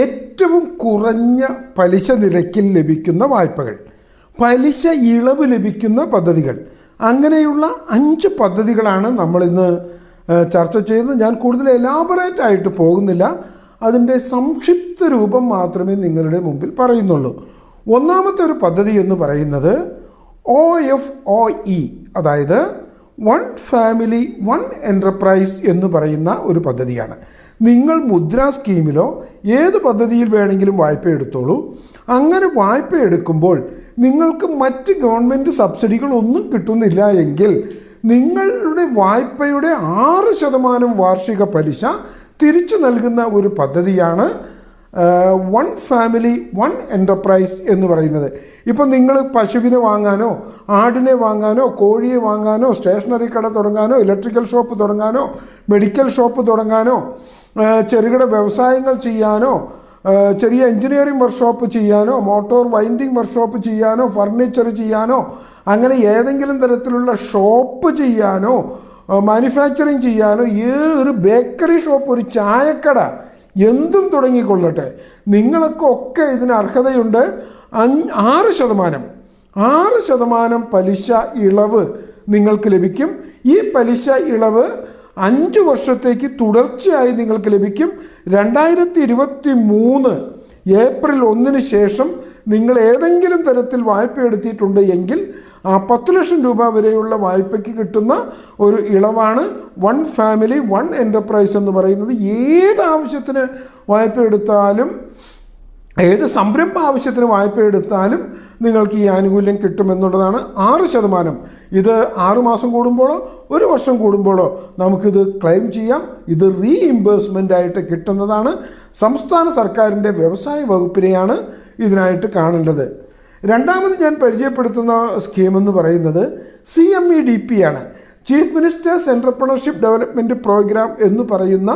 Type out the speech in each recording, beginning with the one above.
ഏറ്റവും കുറഞ്ഞ പലിശ നിരക്കിൽ ലഭിക്കുന്ന വായ്പകൾ പലിശ ഇളവ് ലഭിക്കുന്ന പദ്ധതികൾ. അങ്ങനെയുള്ള അഞ്ച് പദ്ധതികളാണ് നമ്മളിന്ന് ചർച്ച ചെയ്യുന്നത്. ഞാൻ കൂടുതൽ എലാബറേറ്റ് ആയിട്ട് പോകുന്നില്ല. അതിന്റെ സംക്ഷിപ്ത രൂപം മാത്രമേ നിങ്ങളുടെ മുമ്പിൽ പറയുന്നുള്ളൂ. ഒന്നാമത്തെ ഒരു പദ്ധതി എന്ന് പറയുന്നത് ഒ എഫ് ഒ ഇ അതായത് വൺ ഫാമിലി വൺ എന്റർപ്രൈസ് എന്ന് പറയുന്ന ഒരു പദ്ധതിയാണ്. നിങ്ങൾ മുദ്ര സ്കീമിലോ ഏത് പദ്ധതിയിൽ വേണമെങ്കിലും വായ്പ എടുത്തോളൂ. അങ്ങനെ വായ്പ എടുക്കുമ്പോൾ നിങ്ങൾക്ക് മറ്റ് ഗവൺമെന്റ് സബ്സിഡികളൊന്നും കിട്ടുന്നില്ല എങ്കിൽ നിങ്ങളുടെ വായ്പയുടെ ആറ് ശതമാനം വാർഷിക പലിശ തിരിച്ചു നൽകുന്ന ഒരു പദ്ധതിയാണ് വൺ ഫാമിലി വൺ എന്റർപ്രൈസ് എന്ന് പറയുന്നത്. ഇപ്പം നിങ്ങൾ പശുവിനെ വാങ്ങാനോ ആടിനെ വാങ്ങാനോ കോഴിയെ വാങ്ങാനോ സ്റ്റേഷനറി കട തുടങ്ങാനോ ഇലക്ട്രിക്കൽ ഷോപ്പ് തുടങ്ങാനോ മെഡിക്കൽ ഷോപ്പ് തുടങ്ങാനോ ചെറുകിട വ്യവസായങ്ങൾ ചെയ്യാനോ ചെറിയ എഞ്ചിനീയറിംഗ് വർക്ക്ഷോപ്പ് ചെയ്യാനോ മോട്ടോർ വൈൻഡിങ് വർക്ക്ഷോപ്പ് ചെയ്യാനോ ഫർണിച്ചർ ചെയ്യാനോ അങ്ങനെ ഏതെങ്കിലും തരത്തിലുള്ള ഷോപ്പ് ചെയ്യാനോ മാനുഫാക്ചറിങ് ചെയ്യാനോ ഏതൊരു ബേക്കറി ഷോപ്പ് ഒരു ചായക്കട എന്തും തുടങ്ങിക്കൊള്ളട്ടെ. നിങ്ങളൊക്കെ ഒക്കെ ഇതിന് അർഹതയുണ്ട്. ആറ് ശതമാനം. ആറ് ശതമാനം പലിശ ഇളവ് നിങ്ങൾക്ക് ലഭിക്കും. ഈ പലിശ ഇളവ് അഞ്ച് വർഷത്തേക്ക് തുടർച്ചയായി നിങ്ങൾക്ക് ലഭിക്കും. രണ്ടായിരത്തി ഇരുപത്തി മൂന്ന് ഏപ്രിൽ ഒന്നിന് ശേഷം നിങ്ങൾ ഏതെങ്കിലും തരത്തിൽ വായ്പ എടുത്തിട്ടുണ്ട് എങ്കിൽ ആ പത്ത് ലക്ഷം രൂപ വരെയുള്ള വായ്പയ്ക്ക് കിട്ടുന്ന ഒരു ഇളവാണ് വൺ ഫാമിലി വൺ എന്റർപ്രൈസ് എന്ന് പറയുന്നത്. ഏത് ആവശ്യത്തിന് വായ്പ എടുത്താലും ഏത് സംരംഭ ആവശ്യത്തിന് വായ്പ എടുത്താലും നിങ്ങൾക്ക് ഈ ആനുകൂല്യം കിട്ടുമെന്നുള്ളതാണ് ആറ് ശതമാനം. ഇത് ആറുമാസം കൂടുമ്പോഴോ ഒരു വർഷം കൂടുമ്പോഴോ നമുക്കിത് ക്ലെയിം ചെയ്യാം. ഇത് റീഇംബേഴ്സ്മെന്റ് ആയിട്ട് കിട്ടുന്നതാണ് സംസ്ഥാന സർക്കാരിന്റെ വ്യവസായ വകുപ്പിനെയാണ് ഇതിനായിട്ട് കാണേണ്ടത്. രണ്ടാമത് ഞാൻ പരിചയപ്പെടുത്തുന്ന സ്കീം എന്ന് പറയുന്നത് C M E D P ആണ്. Chief minister's entrepreneurship development programme എന്ന് പറയുന്ന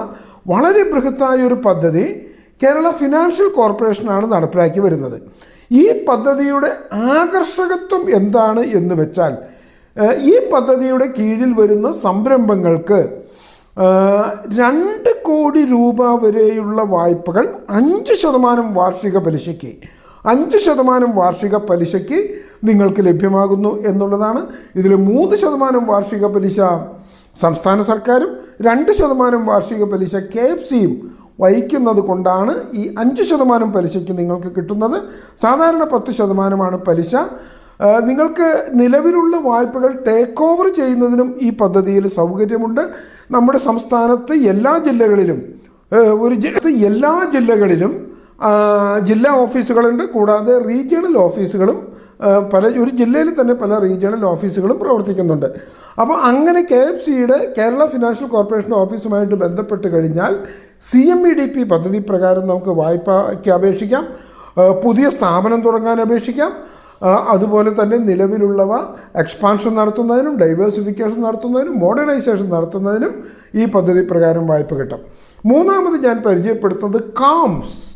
വളരെ ബൃഹത്തായ ഒരു പദ്ധതി കേരള ഫിനാൻഷ്യൽ കോർപ്പറേഷനാണ് നടപ്പിലാക്കി വരുന്നത്. ഈ പദ്ധതിയുടെ ആകർഷകത്വം എന്താണ് എന്ന് വെച്ചാൽ ഈ പദ്ധതിയുടെ കീഴിൽ വരുന്ന സംരംഭങ്ങൾക്ക് രണ്ട് കോടി രൂപ വരെയുള്ള വായ്പകൾ അഞ്ച് ശതമാനം വാർഷിക പലിശയ്ക്ക്. അഞ്ച് ശതമാനം വാർഷിക പലിശയ്ക്ക് നിങ്ങൾക്ക് ലഭ്യമാകുന്നു എന്നുള്ളതാണ്. ഇതിൽ മൂന്ന് ശതമാനം വാർഷിക പലിശ സംസ്ഥാന സർക്കാരും രണ്ട് ശതമാനം വാർഷിക പലിശ കെ എഫ് സിയും വഹിക്കുന്നത് കൊണ്ടാണ് ഈ അഞ്ച് ശതമാനം പലിശയ്ക്ക് നിങ്ങൾക്ക് കിട്ടുന്നത്. സാധാരണ പത്ത് ശതമാനമാണ് പലിശ. നിങ്ങൾക്ക് നിലവിലുള്ള വായ്പകൾ ടേക്ക് ഓവർ ചെയ്യുന്നതിനും ഈ പദ്ധതിയിൽ സൗകര്യമുണ്ട്. നമ്മുടെ സംസ്ഥാനത്ത് എല്ലാ ജില്ലകളിലും ഒരു ജില്ല എല്ലാ ജില്ലകളിലും ജില്ലാ ഓഫീസുകളുണ്ട്. കൂടാതെ റീജിയണൽ ഓഫീസുകളും പല ഒരു ജില്ലയിൽ തന്നെ പല റീജിയണൽ ഓഫീസുകളും പ്രവർത്തിക്കുന്നുണ്ട്. അപ്പോൾ അങ്ങനെ കെ എഫ് സിയുടെ കേരള ഫിനാൻഷ്യൽ കോർപ്പറേഷൻ ഓഫീസുമായിട്ട് ബന്ധപ്പെട്ട് കഴിഞ്ഞാൽ C M E D P പദ്ധതി പ്രകാരം നമുക്ക് വായ്പയ്ക്ക് അപേക്ഷിക്കാം പുതിയ സ്ഥാപനം തുടങ്ങാൻ അപേക്ഷിക്കാം അതുപോലെ തന്നെ നിലവിലുള്ളവ എക്സ്പാൻഷൻ നടത്തുന്നതിനും ഡൈവേഴ്സിഫിക്കേഷൻ നടത്തുന്നതിനും മോഡേണൈസേഷൻ നടത്തുന്നതിനും ഈ പദ്ധതി പ്രകാരം വായ്പ കിട്ടും. മൂന്നാമത് ഞാൻ പരിചയപ്പെടുത്തുന്നത് comes.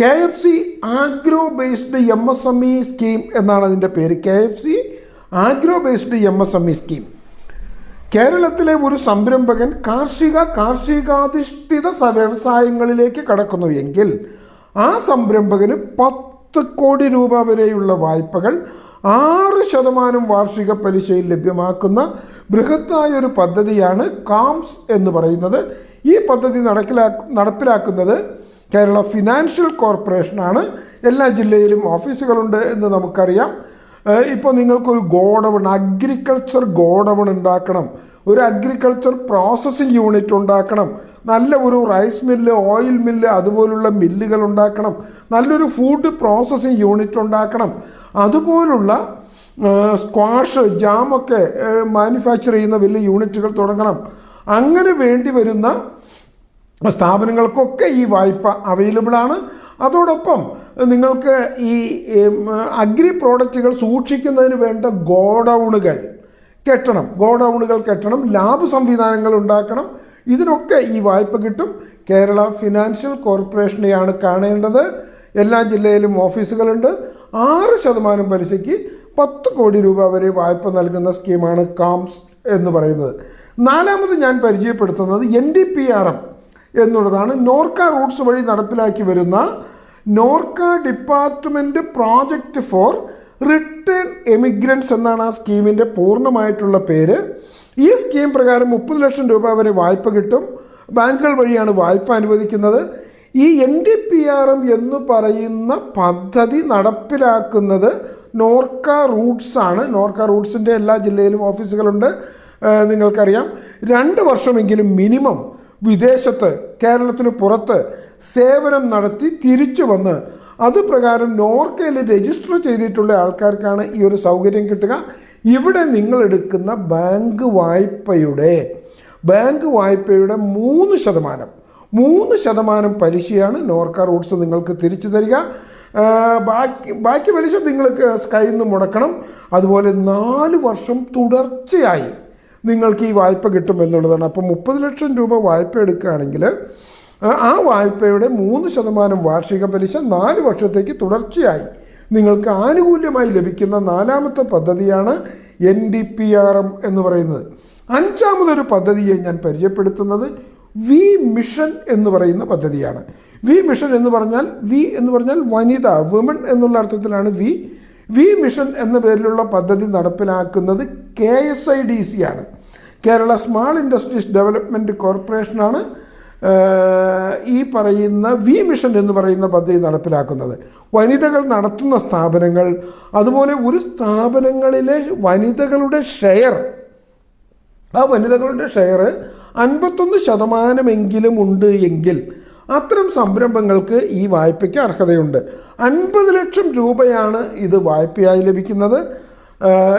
K F C agro based M S M E scheme എന്നാണ് അതിന്റെ പേര്. K F C agro based M S M E scheme കേരളത്തിലെ ഒരു സംരംഭകൻ കാർഷിക കാർഷികാധിഷ്ഠിത വ്യവസായങ്ങളിലേക്ക് കടക്കുന്നു എങ്കിൽ ആ സംരംഭകന് പത്ത് കോടി രൂപ വരെയുള്ള വായ്പകൾ ആറ് ശതമാനം വാർഷിക പലിശയിൽ ലഭ്യമാക്കുന്ന ബൃഹത്തായ ഒരു പദ്ധതിയാണ് കാംസ് എന്ന് പറയുന്നത്. ഈ പദ്ധതി നടക്കിലാ- നടപ്പിലാക്കുന്നത് കേരള ഫിനാൻഷ്യൽ കോർപ്പറേഷനാണ് എല്ലാ ജില്ലയിലും ഓഫീസുകളുണ്ട് എന്ന് നമുക്കറിയാം. ഇപ്പോൾ നിങ്ങൾക്കൊരു ഗോഡവൺ അഗ്രികൾച്ചർ ഗോഡവൺ ഉണ്ടാക്കണം. ഒരു അഗ്രികൾച്ചർ പ്രോസസ്സിംഗ് യൂണിറ്റ് ഉണ്ടാക്കണം. നല്ല ഒരു റൈസ് മില്ല് ഓയിൽ മില്ല് അതുപോലുള്ള മില്ലുകൾ ഉണ്ടാക്കണം. നല്ലൊരു ഫുഡ് പ്രോസസ്സിംഗ് യൂണിറ്റ് ഉണ്ടാക്കണം. അതുപോലുള്ള സ്ക്വാഷ് ജാമൊക്കെ മാനുഫാക്ചർ ചെയ്യുന്ന വലിയ യൂണിറ്റുകൾ തുടങ്ങണം. അങ്ങനെ വേണ്ടി വരുന്ന സ്ഥാപനങ്ങൾക്കൊക്കെ ഈ വായ്പ അവൈലബിൾ ആണ്. അതോടൊപ്പം നിങ്ങൾക്ക് ഈ അഗ്രി പ്രോഡക്റ്റുകൾ സൂക്ഷിക്കുന്നതിന് വേണ്ട ഗോഡൗണുകൾ കെട്ടണം. ഗോഡൗണുകൾ കെട്ടണം. ലാബ് സംവിധാനങ്ങൾ ഉണ്ടാക്കണം. ഇതിനൊക്കെ ഈ വായ്പ കിട്ടും. കേരള ഫിനാൻഷ്യൽ കോർപ്പറേഷനെയാണ് കാണേണ്ടത്. എല്ലാ ജില്ലയിലും ഓഫീസുകളുണ്ട്. ആറ് ശതമാനം പലിശയ്ക്ക് പത്ത് കോടി രൂപ വരെ വായ്പ നൽകുന്ന സ്കീമാണ് കാംസ് എന്ന് പറയുന്നത്. നാലാമത് ഞാൻ പരിചയപ്പെടുത്തുന്നത് N D P R M. എന്നുള്ളതാണ് നോർക്ക റൂട്ട്സ് വഴി നടപ്പിലാക്കി വരുന്ന NORKA department project for return emigrants എന്നാണ് ആ സ്കീമിന്റെ പൂർണമായിട്ടുള്ള പേര്. ഈ സ്കീം പ്രകാരം മുപ്പത് ലക്ഷം രൂപ വരെ വായ്പ കിട്ടും. ബാങ്കുകൾ വഴിയാണ് വായ്പ അനുവദിക്കുന്നത്. ഈ N D P R M എന്ന് പറയുന്ന പദ്ധതി നടപ്പിലാക്കുന്നത് നോർക്ക റൂട്ട്സ് ആണ്. നോർക്ക റൂട്ട്സിന്റെ എല്ലാ ജില്ലയിലും ഓഫീസുകളുണ്ട്. നിങ്ങൾക്കറിയാം. രണ്ട് വർഷമെങ്കിലും മിനിമം വിദേശത്ത് കേരളത്തിന് പുറത്ത് സേവനം നടത്തി തിരിച്ചു വന്ന് അത് പ്രകാരം നോർക്കയിൽ രജിസ്റ്റർ ചെയ്തിട്ടുള്ള ആൾക്കാർക്കാണ് ഈ ഒരു സൗകര്യം കിട്ടുക. ഇവിടെ നിങ്ങൾ എടുക്കുന്ന ബാങ്ക് വായ്പയുടെ ബാങ്ക് വായ്പയുടെ മൂന്ന് ശതമാനം മൂന്ന് ശതമാനം പലിശയാണ് നോർക്ക റൂട്ട്സ് നിങ്ങൾക്ക് തിരിച്ചു തരിക. ബാക്കി ബാക്കി പലിശ നിങ്ങൾക്ക് കയ്യിൽ നിന്ന് മുടക്കണം. അതുപോലെ നാല് വർഷം തുടർച്ചയായി നിങ്ങൾക്ക് ഈ വായ്പ കിട്ടും എന്നുള്ളതാണ്. അപ്പോൾ മുപ്പത് ലക്ഷം രൂപ വായ്പ എടുക്കുകയാണെങ്കിൽ ആ- വായ്പയുടെ മൂന്ന് ശതമാനം വാർഷിക പലിശ നാല് വർഷത്തേക്ക് തുടർച്ചയായി നിങ്ങൾക്ക് ആനുകൂല്യമായി ലഭിക്കുന്ന നാലാമത്തെ പദ്ധതിയാണ് N D P R M എന്ന് പറയുന്നത്. അഞ്ചാമതൊരു പദ്ധതിയെ ഞാൻ പരിചയപ്പെടുത്തുന്നത് വി മിഷൻ എന്ന് പറയുന്ന പദ്ധതിയാണ്. വി മിഷൻ എന്ന് പറഞ്ഞാൽ വി എന്ന് പറഞ്ഞാൽ വനിത വിമൺ എന്നുള്ള അർത്ഥത്തിലാണ് വി വി മിഷൻ എന്ന പേരിലുള്ള പദ്ധതി നടപ്പിലാക്കുന്നത് K S I D C ആണ്. കേരള സ്മാൾ ഇൻഡസ്ട്രീസ് ഡെവലപ്മെന്റ് കോർപ്പറേഷനാണ് ഈ പറയുന്ന വി മിഷൻ എന്ന് പറയുന്ന പദ്ധതി നടപ്പിലാക്കുന്നത്. വനിതകൾ നടത്തുന്ന സ്ഥാപനങ്ങൾ അതുപോലെ ഒരു സ്ഥാപനങ്ങളിലെ വനിതകളുടെ ഷെയർ ആ വനിതകളുടെ ഷെയർ അൻപത്തൊന്ന് ശതമാനമെങ്കിലും ഉണ്ട് എങ്കിൽ അത്തരം സംരംഭങ്ങൾക്ക് ഈ വായ്പയ്ക്ക് അർഹതയുണ്ട്. അൻപത് ലക്ഷം രൂപയാണ് ഇത് വായ്പയായി ലഭിക്കുന്നത്.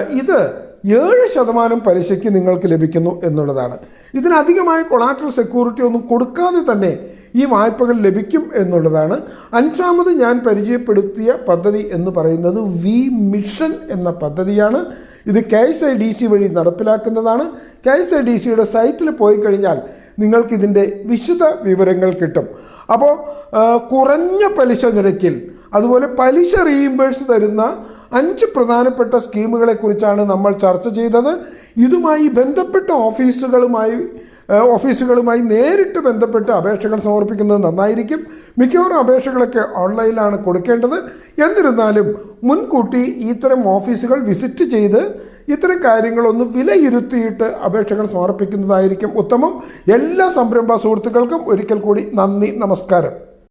ഇത് ഏഴ് ശതമാനം പലിശയ്ക്ക് നിങ്ങൾക്ക് ലഭിക്കുന്നു എന്നുള്ളതാണ്. ഇതിനധികമായ കൊളാട്രൽ സെക്യൂരിറ്റി ഒന്നും കൊടുക്കാതെ തന്നെ ഈ വായ്പകൾ ലഭിക്കും എന്നുള്ളതാണ്. അഞ്ചാമത് ഞാൻ പരിചയപ്പെടുത്തിയ പദ്ധതി എന്ന് പറയുന്നത് വി മിഷൻ എന്ന പദ്ധതിയാണ്. ഇത് K S I D C വഴി നടപ്പിലാക്കുന്നതാണ്. കെ എസ് ഐ ഡി സിയുടെ സൈറ്റിൽ പോയി കഴിഞ്ഞാൽ നിങ്ങൾക്ക് ഇതിന്റെ വിശദ വിവരങ്ങൾ കിട്ടും. അപ്പോൾ കുറഞ്ഞ പലിശ നിരക്കിൽ അതുപോലെ പലിശ റീഇംബേഴ്സ് തരുന്ന അഞ്ച് പ്രധാനപ്പെട്ട സ്കീമുകളെക്കുറിച്ചാണ് നമ്മൾ ചർച്ച ചെയ്തത്. ഇതുമായി ബന്ധപ്പെട്ട ഓഫീസുകളുമായി ഓഫീസുകളുമായി നേരിട്ട് ബന്ധപ്പെട്ട് അപേക്ഷകൾ സമർപ്പിക്കുന്നത് നന്നായിരിക്കും. മിക്കവാറും അപേക്ഷകളൊക്കെ ഓൺലൈനിലാണ് കൊടുക്കേണ്ടത്. എന്നിരുന്നാലും മുൻകൂട്ടി ഇത്തരം ഓഫീസുകൾ വിസിറ്റ് ചെയ്ത് ഇത്തരം കാര്യങ്ങളൊന്ന് വിലയിരുത്തിയിട്ട് അപേക്ഷകൾ സമർപ്പിക്കുന്നതായിരിക്കും ഉത്തമം. എല്ലാ സംരംഭ സുഹൃത്തുക്കൾക്കും ഒരിക്കൽ കൂടി നന്ദി നമസ്കാരം.